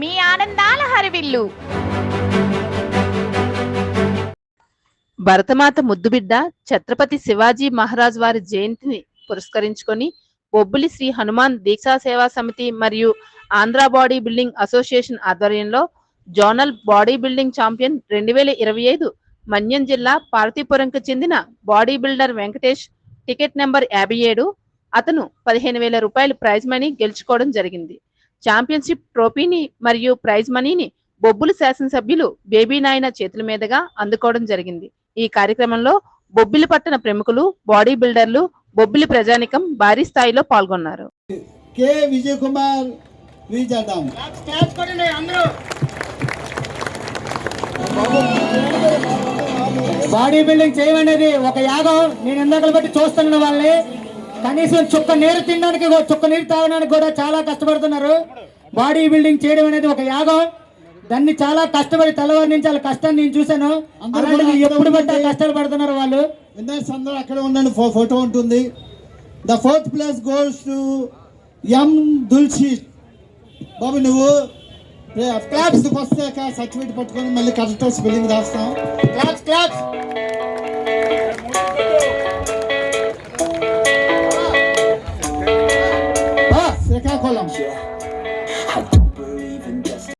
మీ ఆనందాలహరివిల్లు భరతమాత ముద్దుబిడ్డ ఛత్రపతి శివాజీ మహారాజ్ వారి జయంతిని పురస్కరించుకొని బొబ్బిలి శ్రీ హనుమాన్ దీక్షా సేవా సమితి మరియు ఆంధ్ర బాడీ బిల్డింగ్ అసోసియేషన్ ఆధ్వర్యంలో జోనల్ బాడీ బిల్డింగ్ ఛాంపియన్ రెండు వేల ఇరవై ఐదు మన్యం జిల్లా పార్వతీపురంకు చెందిన body builder Venkatesh ticket number యాభై ఏడు. అతను పదిహేను వేల రూపాయలు ప్రైజ్ మనీ గెలుచుకోవడం జరిగింది. ఛాంపియన్షిప్ ట్రోఫీని మరియు ప్రైజ్ మనీని బొబ్బులు శాసనసభ్యులు బేబీ నాయన చేతుల మీదుగా అందుకోవడం జరిగింది. ఈ కార్యక్రమంలో బొబ్బిలి పట్టణ ప్రముఖులు బాడీ బిల్డర్లు బొబ్బిలి ప్రజానికం భారీ స్థాయిలో పాల్గొన్నారు. విజయ్ కుమార్ బాడీ బిల్డింగ్ చేయమనేది ఒక యాగం. నేను ఇందాకలు బట్టి చూస్తున్న వాళ్ళని. కనీసం చుక్క నీరు తినడానికి చుక్క నీరు తాగడానికి కూడా చాలా కష్టపడుతున్నారు. బాడీ బిల్డింగ్ చేయడం అనేది ఒక యాగం. దాన్ని చాలా కష్టపడి తెల్లవారి నుంచి వాళ్ళ కష్టాన్ని నేను చూశాను. అలాంటిది ఎప్పుడు ఉండండి. కష్టాలు పడుతున్నారు వాళ్ళు. విన్నర్స్ అందరూ అక్కడ ఉండండి. ఫో- ఫోటో ఉంటుంది. The fourth place goals to M దుల్షి Babu నువ్వు క్లాప్స్ వస్తాక సర్టిఫికేట్ పట్టుకొని మళ్ళీ కరెక్ట్ స్పెల్లింగ్ రాస్తాం. Claps claps 么冷血？